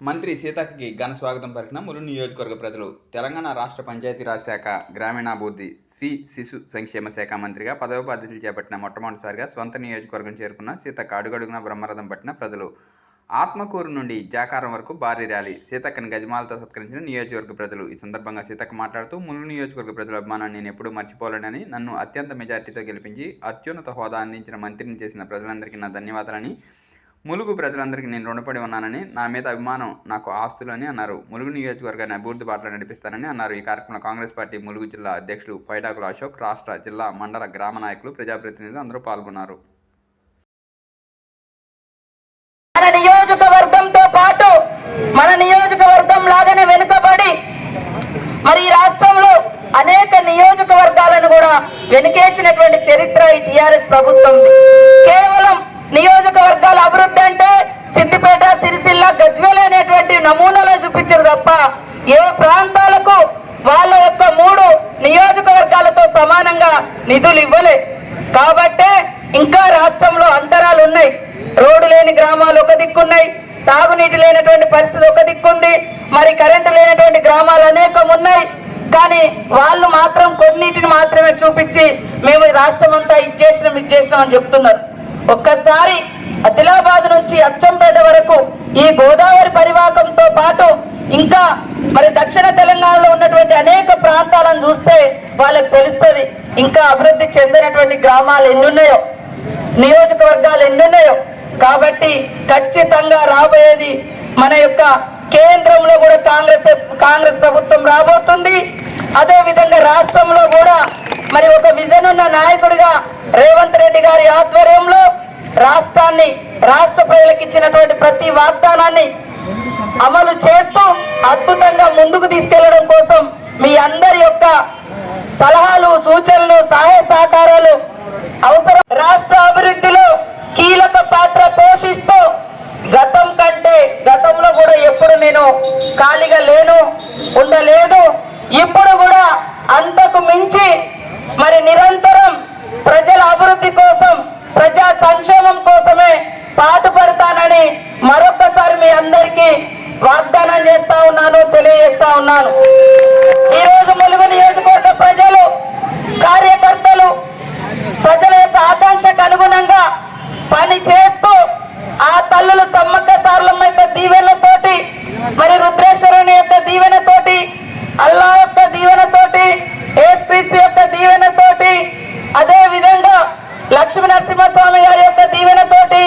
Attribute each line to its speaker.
Speaker 1: మంత్రి సీతక్కకి ఘన స్వాగతం పలికిన ములు నియోజకవర్గ ప్రజలు తెలంగాణ రాష్ట్ర పంచాయతీరాజ్ శాఖ గ్రామీణాభివృద్ధి స్త్రీ శిశు సంక్షేమ శాఖ మంత్రిగా పదవి బాధ్యతలు చేపట్టిన మొట్టమొదటిసారిగా స్వంత నియోజకవర్గం చేరుకున్న సీతక్క అడుగడుగున బ్రహ్మరథం పట్టిన ప్రజలు. ఆత్మకూరు నుండి జాకారం వరకు భారీ ర్యాలీ సీతక్కని గజమాలతో సత్కరించిన నియోజకవర్గ ప్రజలు. ఈ సందర్భంగా సీతక్క మాట్లాడుతూ ములు నియోజకవర్గ ప్రజల అభిమానాన్ని నేను ఎప్పుడూ మర్చిపోలేనని నన్ను అత్యంత మెజార్టీతో గెలిపించి అత్యున్నత హోదా అందించిన మంత్రిని చేసిన ప్రజలందరికీ నా ధన్యవాదాలని ములుగు ప్రజలందరికీ నేను రుణపడి ఉన్నానని నా మీద అభిమానం నాకు ఆస్తులు అని అన్నారు. ములుగు నియోజకవర్గాన్ని అభివృద్ధి బాటలో నడిపిస్తానని అన్నారు. ఈ కార్యక్రమంలో కాంగ్రెస్ పార్టీ ములుగు జిల్లా అధ్యక్షులు పైడాకుల అశోక్ రాష్ట్ర జిల్లా మండల గ్రామ నాయకులు ప్రజాప్రతినిధులు అందరూ పాల్గొన్నారు.
Speaker 2: మన నియోజకవర్గంతో పాటు మన నియోజకవర్గం లాగానే వెనుకబడి మరి ఈ రాష్ట్రంలో అనేక నియోజకవర్గాలను కూడా వెనుకేసినటువంటి చరిత్ర ఈ టిఆర్ఎస్ ప్రభుత్వం కేవలం ఏ ప్రాంతాలకు వాళ్ళ యొక్క మూడు నియోజకవర్గాలతో సమానంగా నిధులు ఇవ్వలే. కాబట్టే ఇంకా రాష్ట్రంలో అంతరాలు ఉన్నాయి. రోడ్డు లేని గ్రామాలు ఒక దిక్కున్నాయి తాగునీటి లేనటువంటి పరిస్థితి ఒక దిక్కుంది మరి కరెంటు లేనటువంటి గ్రామాలు అనేకం ఉన్నాయి. కానీ వాళ్ళు మాత్రం కొన్నిటిని మాత్రమే చూపించి మేము రాష్ట్రం అంతా ఇచ్చేసినాం ఇచ్చేసినాం అని చెప్తున్నారు. ఒక్కసారి ఆదిలాబాద్ నుంచి అచ్చంపేట వరకు ఈ గోదావరి పరివాహకంతో పాటు ఇంకా మరి దక్షిణ తెలంగాణలో ఉన్నటువంటి అనేక ప్రాంతాలను చూస్తే వాళ్ళకి తెలుస్తుంది. ఇంకా అభివృద్ధి చెందినటువంటి గ్రామాలు ఎన్నున్నాయో నియోజకవర్గాలు ఎన్నున్నాయో. కాబట్టి ఖచ్చితంగా రాబోయేది మన యొక్క కేంద్రంలో కూడా కాంగ్రెస్ కాంగ్రెస్ ప్రభుత్వం రాబోతుంది. అదే విధంగా రాష్ట్రంలో కూడా మరి ఒక విజన్ ఉన్న నాయకుడిగా రేవంత్ రెడ్డి గారి ఆధ్వర్యంలో రాష్ట్రాన్ని రాష్ట్ర ప్రజలకు ఇచ్చినటువంటి ప్రతి వాగ్దానాన్ని అమలు చేస్తూ అద్భుతంగా ముందుకు తీసుకెళ్ళడం కోసం మీ అందరి యొక్క సలహాలు సూచనలు సహాయ సహకారాలు అవసరం. రాష్ట్ర అభివృద్ధిలో కీలక పాత్ర పోషిస్తూ గతం కంటే గతంలో కూడా ఎప్పుడు నేను ఖాళీగా లేను ఉండలేదు. ఇప్పుడు కూడా అంతకు మించి మరి నిరంతరం ప్రజల అభివృద్ధి కోసం ప్రజా సంక్షేమం కోసమే పాటు మరొకసారి మీ అందరికీ వాగ్దానం చేస్తా ఉన్నాను తెలియజేస్తా ఉన్నాను. ఈ రోజు ములుగు నియోజకవర్గ ప్రజలు కార్యకర్తలు ప్రజల యొక్క ఆకాంక్షకు అనుగుణంగా పని చేస్తూ ఆ తల్లులు సమ్మక్క సారలమ్మ యొక్క దీవెనతోటి మరి రుద్రేశ్వరుని యొక్క దీవెనతోటి అల్లా యొక్క దీవెనతోటి ఏస్పీసీ యొక్క దీవెనతోటి అదే విధంగా లక్ష్మీ నరసింహస్వామి గారి యొక్క దీవెనతోటి